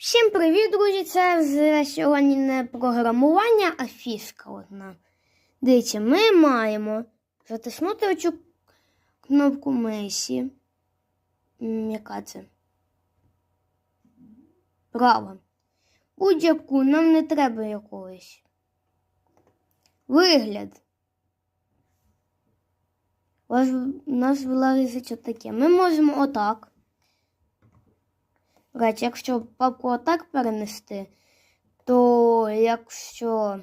Всім привіт, друзі! Це сьогодні не програмування, а фішка одна. Дивіться, ми маємо затиснути оцю кнопку миші. Яка це? Права. Будь-яку нам не треба якогось. Вигляд. У нас вилазить отаке. Ми можемо отак. Речі, якщо папку отак перенести, то якщо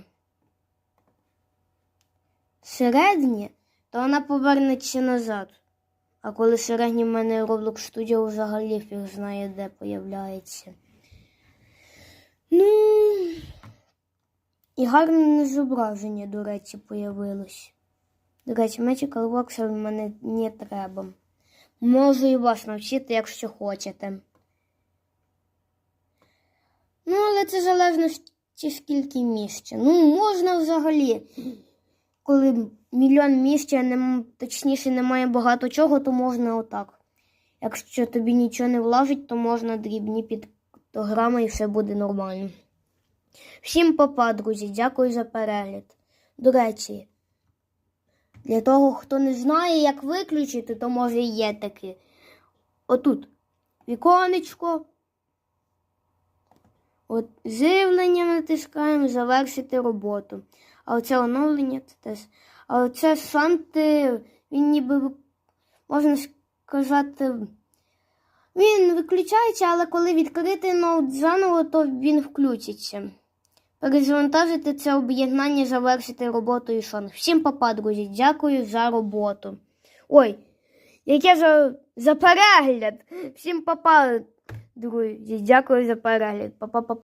середнє, то вона повернеться назад. А коли середнє в мене Roblox Studio взагалі фіг знає, де появляється. Ну, і гарне зображення, до речі, появилось. До речі, Magical Box в мене не треба. Можу і вас навчити, якщо хочете. Ну, але це залежно скільки місця. Ну, можна взагалі. Коли мільйон місця, не, точніше немає багато чого, то можна отак. Якщо тобі нічого не влазить, то можна дрібні піктограми і все буде нормально. Всім папа, друзі, дякую за перегляд. До речі, для того, хто не знає, як виключити, то може є таке. Отут віконечко. От живлення натискаємо, завершити роботу. А оце оновлення це теж. А оце шанти, він ніби, можна сказати, він виключається, але коли відкрити ноут заново, то він включиться. Перезавантажити це об'єднання, завершити роботу і шант. Всім папа, друзі, дякую за роботу. Ой, яке за, за перегляд. Всім папа, друзі, дякую за перегляд. Па-па-па.